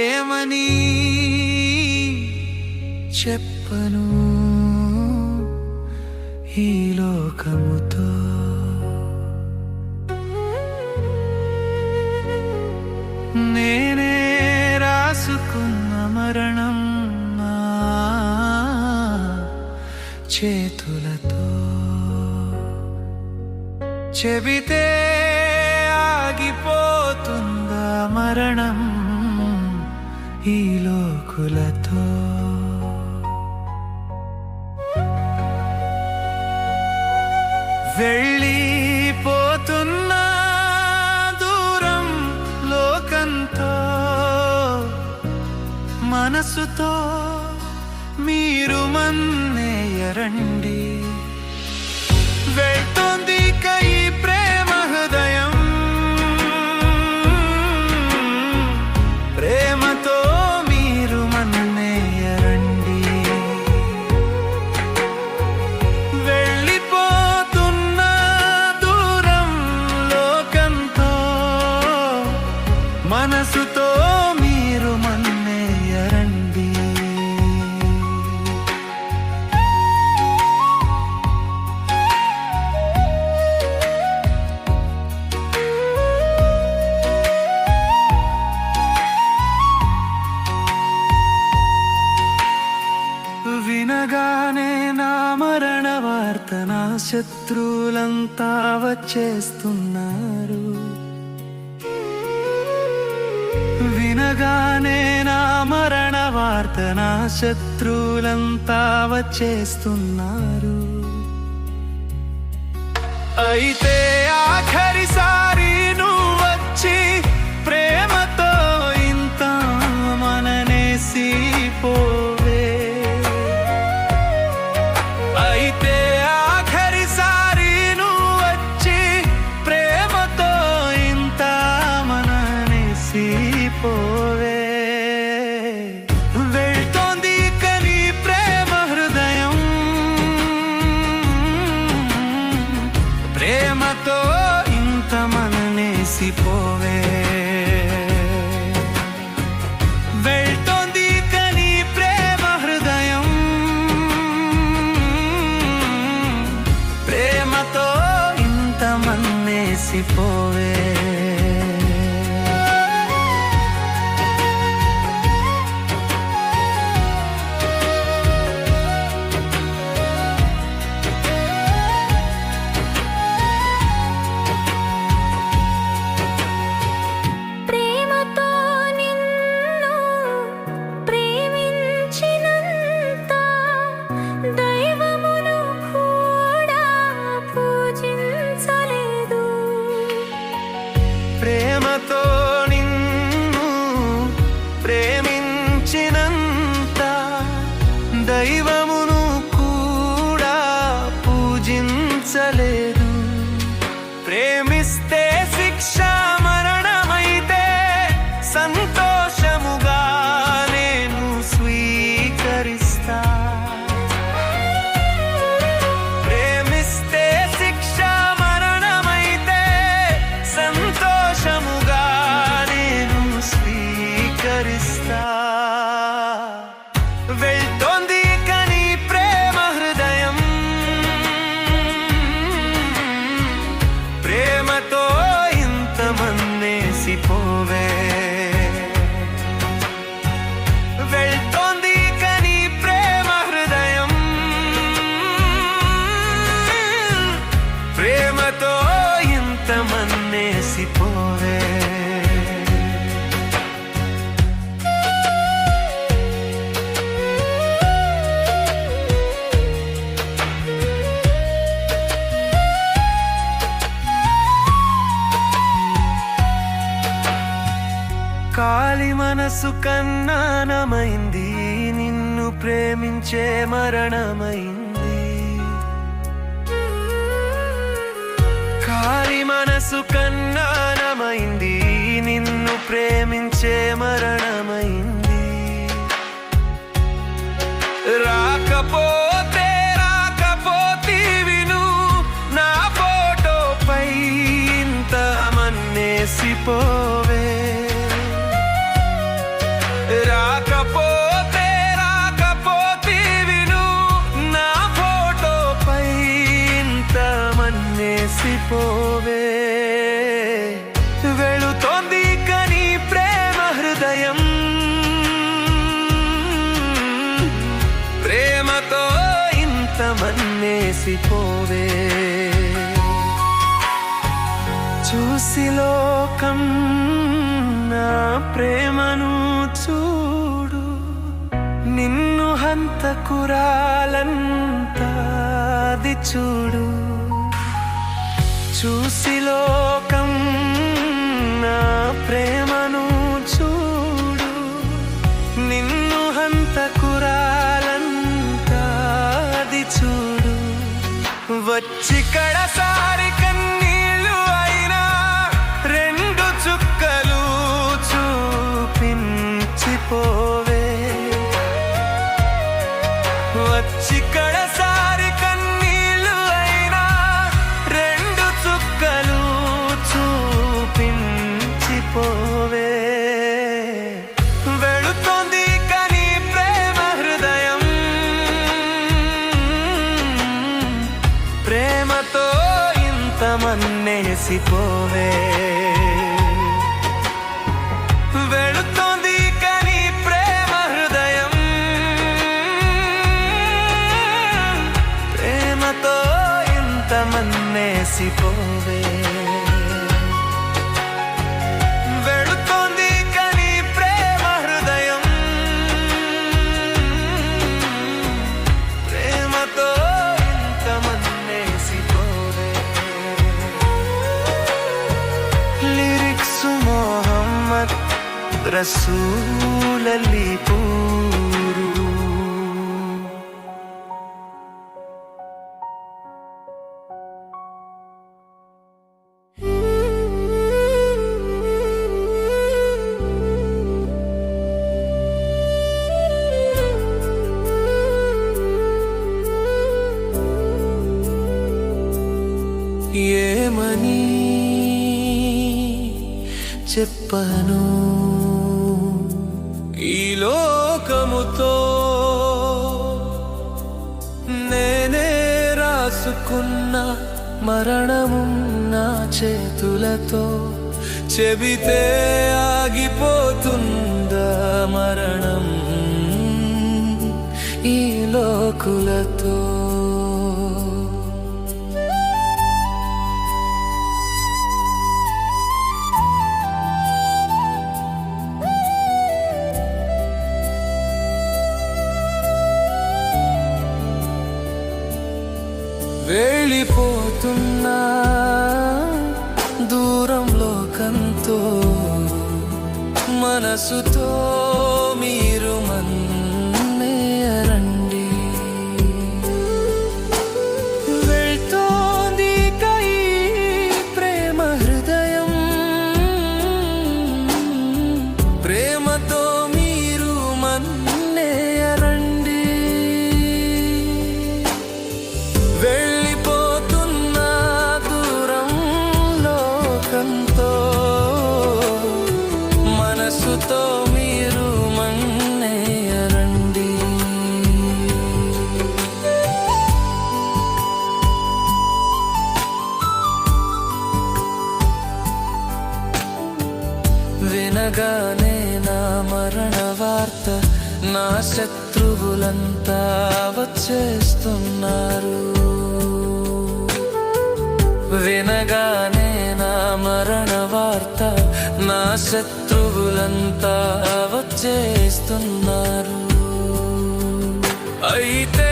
ఏమని చెప్పను ఈ లోకముతో? చేతులతో చెబితే ఆగిపోతుందా మరణం ఈ లోకులతో? వెళ్ళిపోతున్నా దూరం లోకంతో మనసుతో మీరు మన్నేయరండి ಶರಣ್ಯ వినగానే నా మరణ వార్త నా శత్రువులంతా వచ్చేస్తున్నారు వినగానే నా మరణ వార్త నా శత్రువులంతా వచ్చేస్తున్నారు అయితే ఆఖరిసారి నువ్వు వచ్చి ప్రేమతో ఇంత మననేసి పో మన్నేసి కాలి మనసు కన్నానమైంది నిన్ను ప్రేమించే మరణమైంది. కాలి మనసు కన్నానమైంది నిన్ను ప్రేమించే మరణమైంది. రాకపో పోవే. చూసి లోకం నా ప్రేమను చూడు. నిన్ను హంతకురాలంతాది చూడు. చూసి లోకం వచ్చి కడసారి aire si. రసూలలి పూరు. ఏమని చెప్పను? ఈ లోకముతో నేనే రాసుకున్న మరణము నా చేతులతో చెబితే ఆగిపోతుందా మరణం ఈ లోకులతో. వెళ్ళిపోతున్నా దూరంలో కంతో మనసు వినగానే నా మరణ వార్త నా శత్రువులంతా వచ్చేస్తున్నారు. వినగానే నా మరణ వార్త నా శత్రువులంతా వచ్చేస్తున్నారు. అయితే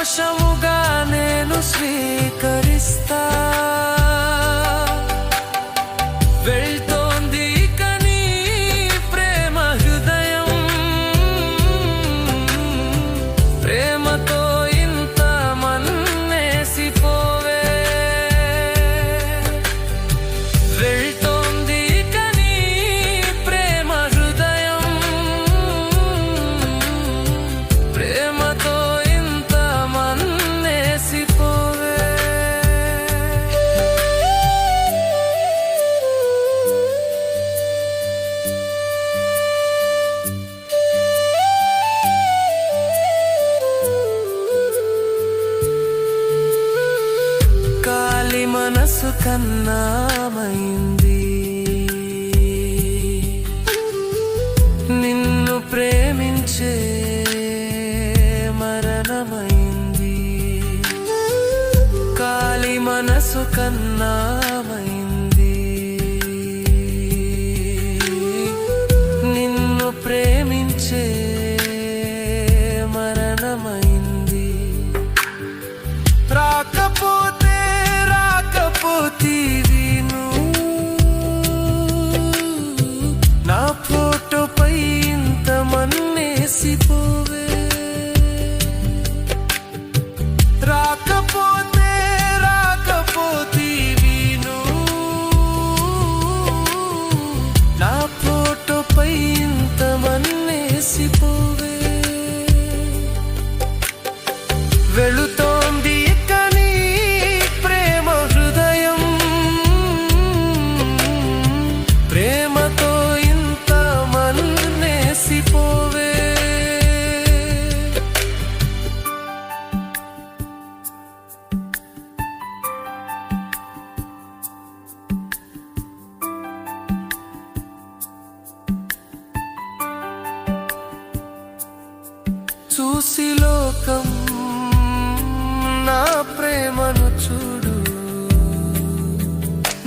našem lugane nos svijetu.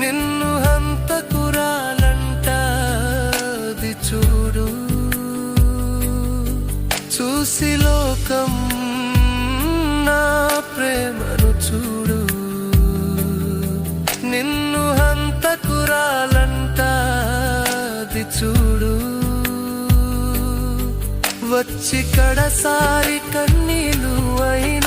నిన్ను హంతకురాలంటాది చూడు. చూసి లోకం నా ప్రేమను చూడు. నిన్ను హంతకురాలంటాది చూడు. వచ్చి కడసారి కన్నీలు అయిన